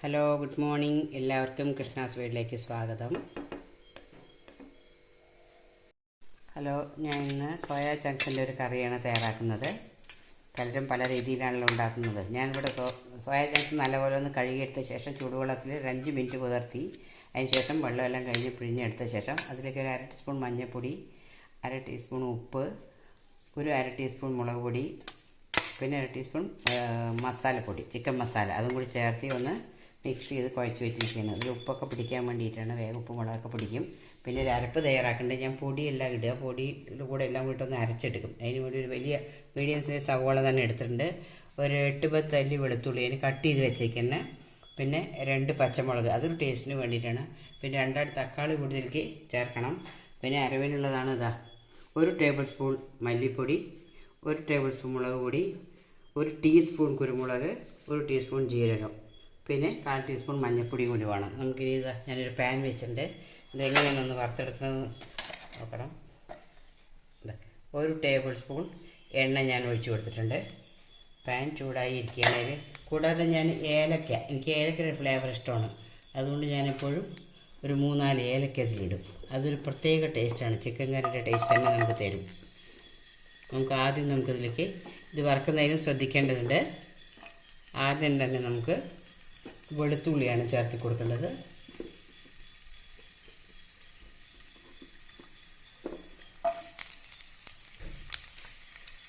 Hello good morning എല്ലാവർക്കും കൃഷ്ണാസ് വീട്ടിലേക്ക് സ്വാഗതം. ഹലോ ഞാൻ ഇന്ന് സോയാ ചങ്ക്സിന്റെ ഒരു കറിയാണ് തയ്യാറാക്കുന്നത്. പലരും പല രീതിയിലാണല്ലോ ഉണ്ടാക്കുന്നത്. ഞാനിവിടെ സോയാ ചങ്ക്സ് നല്ലപോലെ ഒന്ന് കഴുകിയെടുത്ത ശേഷം ചൂടുവെള്ളത്തിൽ ഒരു അഞ്ച് മിനിറ്റ് കുതിർത്തി. അതിന് ശേഷം വെള്ളമെല്ലാം കഴിഞ്ഞ് പിഴിഞ്ഞെടുത്ത ശേഷം അതിലേക്ക് ഒരു അര ടീസ്പൂൺ മഞ്ഞൾപ്പൊടി അര ടീസ്പൂൺ ഉപ്പ് ഒരു അര ടീസ്പൂൺ മുളക് പൊടി പിന്നെ അര ടീസ്പൂൺ മസാലപ്പൊടി ചിക്കൻ മസാല. അതും കൂടി ചേർത്തി ഒന്ന് മിക്സ് ചെയ്ത് കുഴച്ച് വെച്ചിരിക്കുന്നത്. ഇതിൽ ഉപ്പൊക്കെ പിടിക്കാൻ വേണ്ടിയിട്ടാണ്. വേഗം ഉപ്പ് മുളകൊക്കെ പിടിക്കും. പിന്നെ ഒരു അരപ്പ് തയ്യാറാക്കേണ്ടത് ഞാൻ പൊടിയെല്ലാം ഇടുക. പൊടിയുടെ കൂടെ എല്ലാം കൂടി ഒന്ന് അരച്ചെടുക്കും. അതിന് വേണ്ടി ഒരു വലിയ മീഡിയം സൈസ് സവോള തന്നെ എടുത്തിട്ടുണ്ട്. ഒരു എട്ട് പത്ത് അല്ലി വെളുത്തുള്ളി അതിന് കട്ട് ചെയ്ത് വെച്ചേക്കുന്ന. പിന്നെ രണ്ട് പച്ചമുളക്. അതൊരു ടേസ്റ്റിന് വേണ്ടിയിട്ടാണ്. പിന്നെ രണ്ടാട് തക്കാളി കൂടുതലേക്ക് ചേർക്കണം. പിന്നെ അരവിനുള്ളതാണ് ഇതാ ഒരു ടേബിൾ സ്പൂൺ മല്ലിപ്പൊടി ഒരു ടേബിൾ സ്പൂൺ മുളക് പൊടി ഒരു ടീസ്പൂൺ കുരുമുളക് ഒരു ടീസ്പൂൺ ജീരകം. പിന്നെ കാൽ ടീസ്പൂൺ മഞ്ഞൾപ്പൊടി കൂടി വേണം. നമുക്കിനി ഇതാ ഞാനൊരു പാൻ വെച്ചിട്ടുണ്ട്. ഇതെങ്ങനെയാണെന്ന് വറുത്തെടുക്കണമെന്ന് നോക്കണം. ഒരു ടേബിൾ സ്പൂൺ എണ്ണ ഞാൻ ഒഴിച്ചു കൊടുത്തിട്ടുണ്ട്. പാൻ ചൂടായി ഇരിക്കുകയാണെങ്കിൽ കൂടാതെ ഞാൻ ഏലക്ക എനിക്ക് ഏലക്കയുടെ ഫ്ലേവർ ഇഷ്ടമാണ്. അതുകൊണ്ട് ഞാനെപ്പോഴും ഒരു മൂന്നാൽ ഏലക്ക അതിലിടും. അതൊരു പ്രത്യേക ടേസ്റ്റാണ് ചിക്കൻ കറിയുടെ ടേസ്റ്റ് തന്നെ നമുക്ക് തരും. നമുക്ക് ആദ്യം നമുക്കിതിലേക്ക് ഇത് വറക്കുന്നതിനും ശ്രദ്ധിക്കേണ്ടതുണ്ട്. ആദ്യം തന്നെ നമുക്ക് വെളുത്തുള്ളിയാണ് ചേർത്ത് കൊടുക്കേണ്ടത്.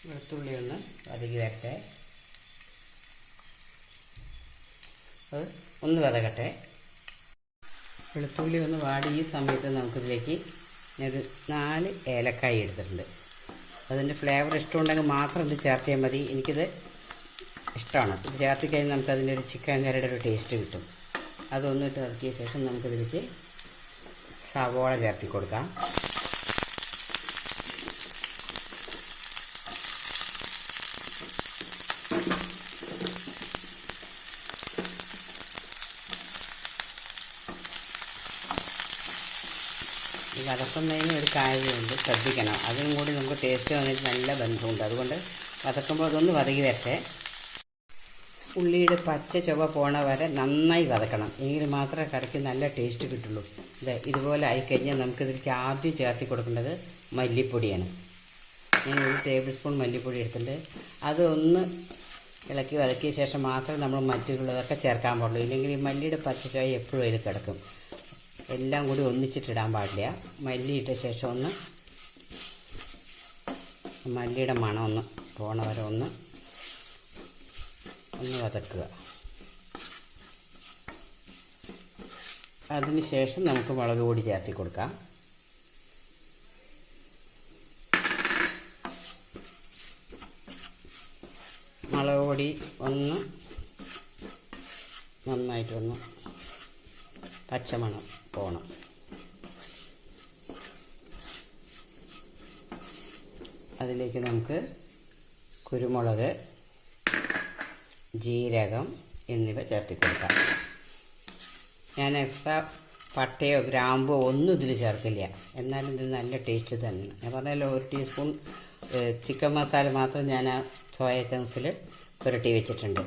വെളുത്തുള്ളി ഒന്ന് വതകിതട്ടെ അത് ഒന്ന് വതകട്ടെ. വെളുത്തുള്ളി ഒന്ന് വാടി ഈ സമയത്ത് നമുക്കിതിലേക്ക് ഞാനൊരു നാല് ഏലക്കായ എടുത്തിട്ടുണ്ട്. അതിന്റെ ഫ്ലേവർ ഇഷ്ടമുണ്ടെങ്കിൽ മാത്രം ഇത് ചേർത്തിയാൽ മതി. എനിക്കിത് ഇഷ്ടമാണ്. ഇത് ചേർത്തി കഴിഞ്ഞാൽ നമുക്ക് അതിന്റെ ഒരു ചിക്കൻ കറിയുടെ ഒരു ടേസ്റ്റ് കിട്ടും. അതൊന്നിട്ട് ഇറക്കിയ ശേഷം നമുക്കിതിലേക്ക് സവോള ചേർത്തി കൊടുക്കാം. വതക്കുന്നതിന് ഒരു കാര്യമുണ്ട്. ശ്രദ്ധിക്കണം. അതിനും കൂടി നമുക്ക് ടേസ്റ്റ് വന്നിട്ട് നല്ല ബന്ധമുണ്ട്. അതുകൊണ്ട് വതക്കുമ്പോൾ അതൊന്ന് വതകി വരട്ടെ. ഉള്ളിയുടെ പച്ച ചുവ പോണ വരെ നന്നായി വതക്കണം. എങ്കിൽ മാത്രമേ കറിക്ക് നല്ല ടേസ്റ്റ് കിട്ടുള്ളൂ. ഇത് ഇതുപോലെ ആയിക്കഴിഞ്ഞാൽ നമുക്കിതിലേക്ക് ആദ്യം ചേർത്തി കൊടുക്കേണ്ടത് മല്ലിപ്പൊടിയാണ്. ഞാൻ ഒരു ടേബിൾ സ്പൂൺ മല്ലിപ്പൊടി എടുത്തിട്ടുണ്ട്. അതൊന്ന് ഇളക്കി വതക്കിയ ശേഷം മാത്രമേ നമ്മൾ മറ്റുള്ളതൊക്കെ ചേർക്കാൻ പാടുള്ളൂ. ഇല്ലെങ്കിൽ ഈ മല്ലിയുടെ പച്ച ചുവ എപ്പോഴും അതിൽ കിടക്കും. എല്ലാം കൂടി ഒന്നിച്ചിട്ടിടാൻ പാടില്ല. മല്ലി ഇട്ട ശേഷം ഒന്ന് മല്ലിയുടെ മണം ഒന്ന് പോണ വരെ ഒന്ന് ഒന്ന് വതക്കുക അതിന് ശേഷം നമുക്ക് മുളക് പൊടി ചേർത്തി കൊടുക്കാം. മുളക് പൊടി ഒന്ന് നന്നായിട്ടൊന്ന് പച്ചമണം പോകണം അതിലേക്ക് നമുക്ക് കുരുമുളക് ജീരകം എന്നിവ ചേർത്തി കൊടുക്കാം ഞാൻ എക്സ്ട്രാ പട്ടയോ ഗ്രാമ്പോ ഒന്നും ഇതിൽ ചേർക്കില്ല. എന്നാലും ഇത് നല്ല ടേസ്റ്റ് തന്നെയാണ് ഞാൻ പറഞ്ഞല്ലോ ഒരു ടീസ്പൂൺ ചിക്കൻ മസാല മാത്രം ഞാൻ ആ സോയ ചങ്സിൽ പുരട്ടി വെച്ചിട്ടുണ്ട്.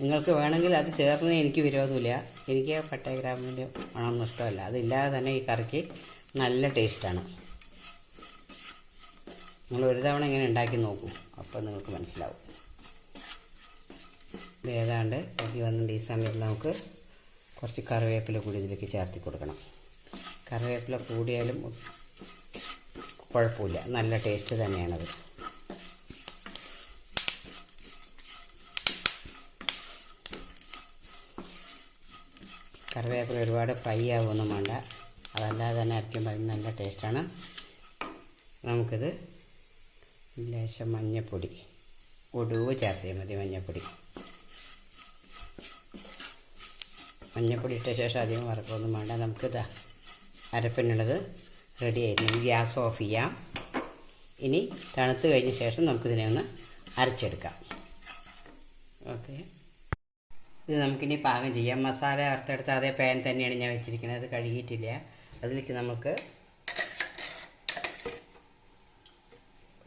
നിങ്ങൾക്ക് വേണമെങ്കിൽ അത് ചേർന്ന് എനിക്ക് വിരോധമില്ല. എനിക്ക് പട്ടയ ഗ്രാമിന്റെ മണമൊന്നും ഇഷ്ടമല്ല. അതില്ലാതെ തന്നെ ഈ കറിക്ക് നല്ല ടേസ്റ്റാണ് നിങ്ങൾ ഒരു തവണ ഇങ്ങനെ ഉണ്ടാക്കി നോക്കൂ. അപ്പോൾ നിങ്ങൾക്ക് മനസ്സിലാവും. ഇത് ഏതാണ്ട് കൊതി വന്നിട്ട് ഈ സമയത്ത് നമുക്ക് കുറച്ച് കറിവേപ്പില കൂടി ഇതിലേക്ക് ചേർത്തി കൊടുക്കണം. കറിവേപ്പില കൂടിയാലും കുഴപ്പമില്ല. നല്ല ടേസ്റ്റ് തന്നെയാണത്. കറിവേപ്പില ഒരുപാട് ഫ്രൈ ആവുമൊന്നും വേണ്ട. അതല്ലാതെ തന്നെ അരയ്ക്കുമ്പോൾ നല്ല ടേസ്റ്റാണ് നമുക്കിത് ലേശം മഞ്ഞപ്പൊടി. ഒടുവ് ചേർത്തിയാൽ മതി മഞ്ഞപ്പൊടി. മഞ്ഞപ്പൊടി ഇട്ട ശേഷം അധികം വറക്കൊന്നും വേണ്ട. നമുക്ക് നമുക്കിതാ അരപ്പിനുള്ളത് റെഡി ആയിരുന്നു ഗ്യാസ് ഓഫ് ചെയ്യാം. ഇനി തണുത്ത് കഴിഞ്ഞ ശേഷം നമുക്കിതിനെ ഒന്ന് അരച്ചെടുക്കാം. ഓക്കെ. ഇത് നമുക്കിനി പാകം ചെയ്യാം. മസാല വറുത്തെടുത്ത് അതേ പാൻ തന്നെയാണ് ഞാൻ വെച്ചിരിക്കുന്നത്. അത് കഴുകിയിട്ടില്ല. അതിലേക്ക് നമുക്ക്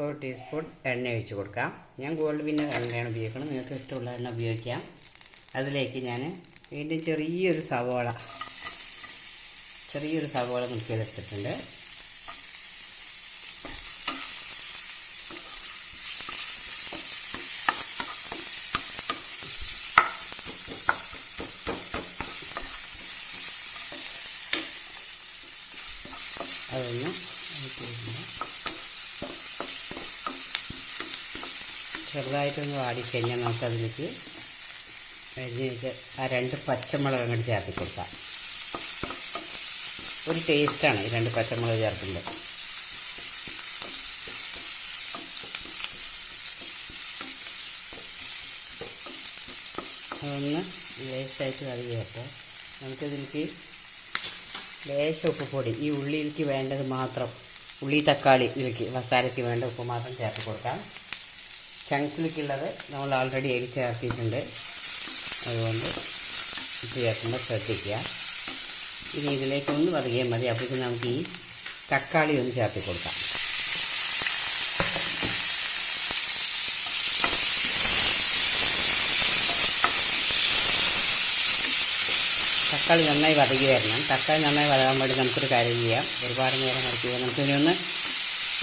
ഒരു ടീസ്പൂൺ എണ്ണ ഒഴിച്ച് കൊടുക്കാം. ഞാൻ ഗോൾഡ് വിന്നർ എണ്ണയാണ് ഉപയോഗിക്കുന്നത്. നിങ്ങൾക്ക് ഇഷ്ടമുള്ള എണ്ണ ഉപയോഗിക്കാം. അതിലേക്ക് ഞാൻ വീണ്ടും ചെറിയൊരു സവോള ചെറിയൊരു സവോള മുക്കിയെടുത്തിട്ടുണ്ട് അതൊന്ന് ചെറുതായിട്ടൊന്ന് വാടിക്കഴിഞ്ഞാൽ നമുക്കതിലേക്ക് അരിഞ്ഞിട്ട് ആ രണ്ട് പച്ചമുളക് അങ്ങോട്ട് ചേർത്ത് കൊടുക്കാം. ഒരു ടേസ്റ്റാണ് ഈ രണ്ട് പച്ചമുളക് ചേർക്കുമ്പോൾ. അതൊന്ന് ലേശമായിട്ട് കറി ചേർത്ത് നമുക്കിതിലേക്ക് ഉപ്പ് ഉപ്പുപൊടി ഈ ഉള്ളിയിലേക്ക് വേണ്ടത് മാത്രം ഉള്ളി തക്കാളി ഇതിലേക്ക് മസാലയ്ക്ക് വേണ്ട ഉപ്പ് മാത്രം ചേർത്ത് കൊടുക്കാം. ചങ്ക്സിലേക്കുള്ളത് നമ്മൾ ഓൾറെഡി എരി ചേർത്തിട്ടുണ്ട് അതുകൊണ്ട് ചേർക്കുമ്പോൾ ശ്രദ്ധിക്കുക. ഇനി ഇതിലേക്ക് ഒന്ന് പതുകിയാൽ മതി. അപ്പോഴേക്കും നമുക്ക് ഈ തക്കാളി ഒന്ന് ചേർത്തി കൊടുക്കാം. തക്കാളി നന്നായി വതകി വരണം. തക്കാളി നന്നായി വതകാൻ വേണ്ടി നമുക്കൊരു കാര്യം ചെയ്യാം. ഒരുപാട് നേരം വരയ്ക്കുക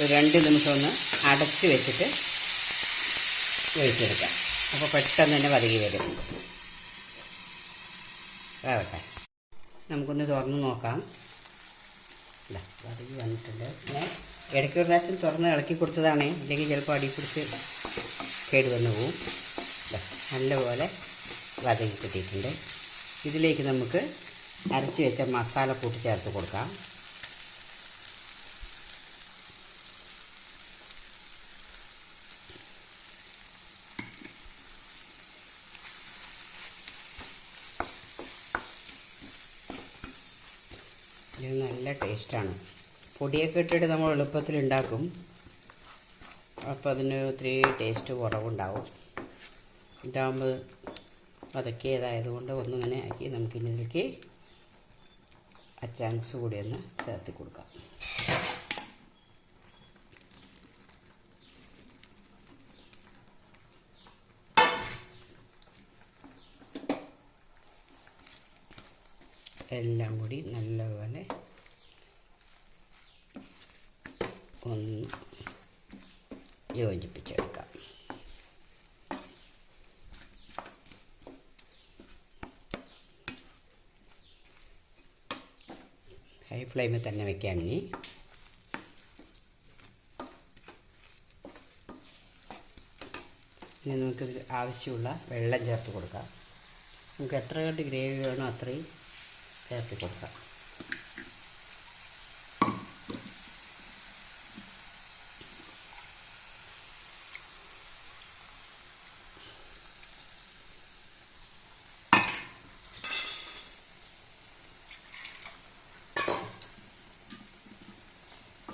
ഒരു രണ്ട് നിമിഷം ഒന്ന് അടച്ച് വെച്ചിട്ട് വേവിച്ചെടുക്കാം അപ്പോൾ പെട്ടെന്ന് തന്നെ വതകി വരും. വേവട്ടെ നമുക്കൊന്ന് തുറന്ന് നോക്കാം. ഇല്ല വതകി വന്നിട്ടുണ്ട്. ഞാൻ ഇടയ്ക്ക് ഒരു പ്രാവശ്യം തുറന്ന് ഇളക്കി കൊടുത്തതാണേ. ഇല്ലെങ്കിൽ ചിലപ്പോൾ അടി പിടിച്ച് കേട് വന്നു പോവും. അല്ല നല്ലപോലെ വതകി കിട്ടിയിട്ടുണ്ട്. ഇതിലേക്ക് നമുക്ക് അരച്ച് വെച്ച മസാല കൂട്ടി ചേർത്ത് കൊടുക്കാം. ഇത് നല്ല ടേസ്റ്റാണ്. പൊടിയൊക്കെ ഇട്ടിട്ട് നമ്മൾ എളുപ്പത്തിൽ ഉണ്ടാക്കും. അപ്പോൾ അതിന് ഒത്തിരി ടേസ്റ്റ് കുറവുണ്ടാവും. ഇതാകുമ്പോൾ വതക്കിയതായതുകൊണ്ട് ഒന്നിങ്ങനെ ആക്കി നമുക്കിനി ആ ചങ്ക്സ് കൂടി ഒന്ന് ചേർത്തി കൊടുക്കാം. എല്ലാം കൂടി നല്ലപോലെ ഒന്ന് യോജിപ്പിച്ചെടുക്കാം. ഹൈ ഫ്ലെയിമിൽ തന്നെ വെക്കാം ഇനി. ഇനി നമുക്കിത് ആവശ്യമുള്ള വെള്ളം ചേർത്ത് കൊടുക്കാം. നമുക്ക് എത്ര കണ്ട് ഗ്രേവി വേണോ അത്രയും ചേർത്ത് കൊടുക്കാം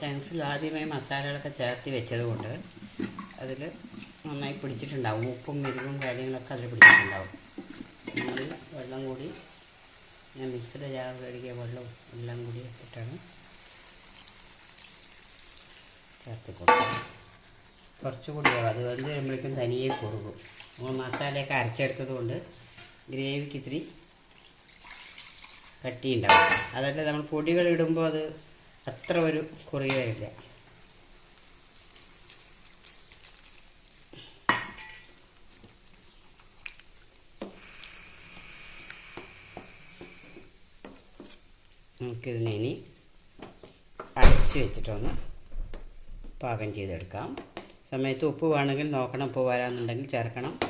ചാൻസിൽ ആദ്യമേ മസാലകളൊക്കെ ചേർത്ത് വെച്ചതുകൊണ്ട് അതിൽ നന്നായി പിടിച്ചിട്ടുണ്ടാവും. ഉപ്പും മെരുവും കാര്യങ്ങളൊക്കെ അതിൽ പിടിച്ചിട്ടുണ്ടാവും. നമ്മൾ വെള്ളം കൂടി ഞാൻ മിക്സിയുടെ ജാർ കഴുകിയ വെള്ളവും എല്ലാം കൂടി ഇട്ടിട്ടാണ് ചേർത്ത് കൊടുക്കുക കുറച്ചുകൂടി അത് വെന്ത് കഴിയുമ്പോഴേക്കും തനിയെ കുറുകും. നമ്മൾ മസാലയൊക്കെ അരച്ചെടുത്തത് കൊണ്ട് ഗ്രേവിക്ക് ഇത്തിരി കട്ടിയുണ്ടാവും. അതല്ല നമ്മൾ പൊടികൾ ഇടുമ്പോൾ അത് അത്ര ഒരു കുറുകി നമുക്കിതിനെ ഇനി അടച്ച് വെച്ചിട്ടൊന്ന് പാകം ചെയ്തെടുക്കാം. സമയത്ത് ഉപ്പ് വേണമെങ്കിൽ നോക്കണം ഉപ്പ് വരാന്നുണ്ടെങ്കിൽ ചേർക്കണം.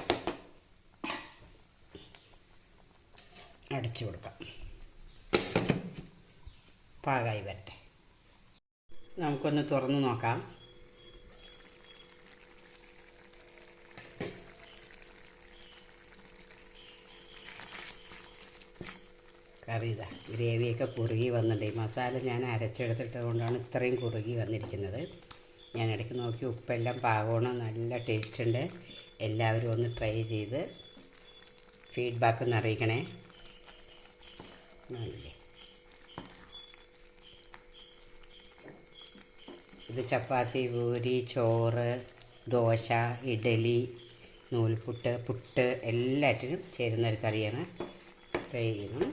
അടച്ചു കൊടുക്കാം. പാകമായി വരട്ടെ. നമുക്കൊന്ന് തുറന്ന് നോക്കാം. കറി ഗ്രേവിയൊക്കെ കുറുകി വന്നിട്ടുണ്ട്. ഈ മസാല ഞാൻ അരച്ചെടുത്തിട്ട് കൊണ്ടാണ് ഇത്രയും കുറുകി വന്നിരിക്കുന്നത്. ഞാൻ ഇടയ്ക്ക് നോക്കി ഉപ്പെല്ലാം പാകമാണ് നല്ല ടേസ്റ്റ് ഉണ്ട് എല്ലാവരും ഒന്ന് ട്രൈ ചെയ്ത് ഫീഡ്ബാക്ക് ഒന്ന് അറിയിക്കണേ. ഇത് ചപ്പാത്തി പൂരി ചോറ് ദോശ ഇഡലി നൂൽപുട്ട് പുട്ട് എല്ലാറ്റിനും ചേരുന്ന ഒരു കറിയാണ്. ട്രൈ ചെയ്യണം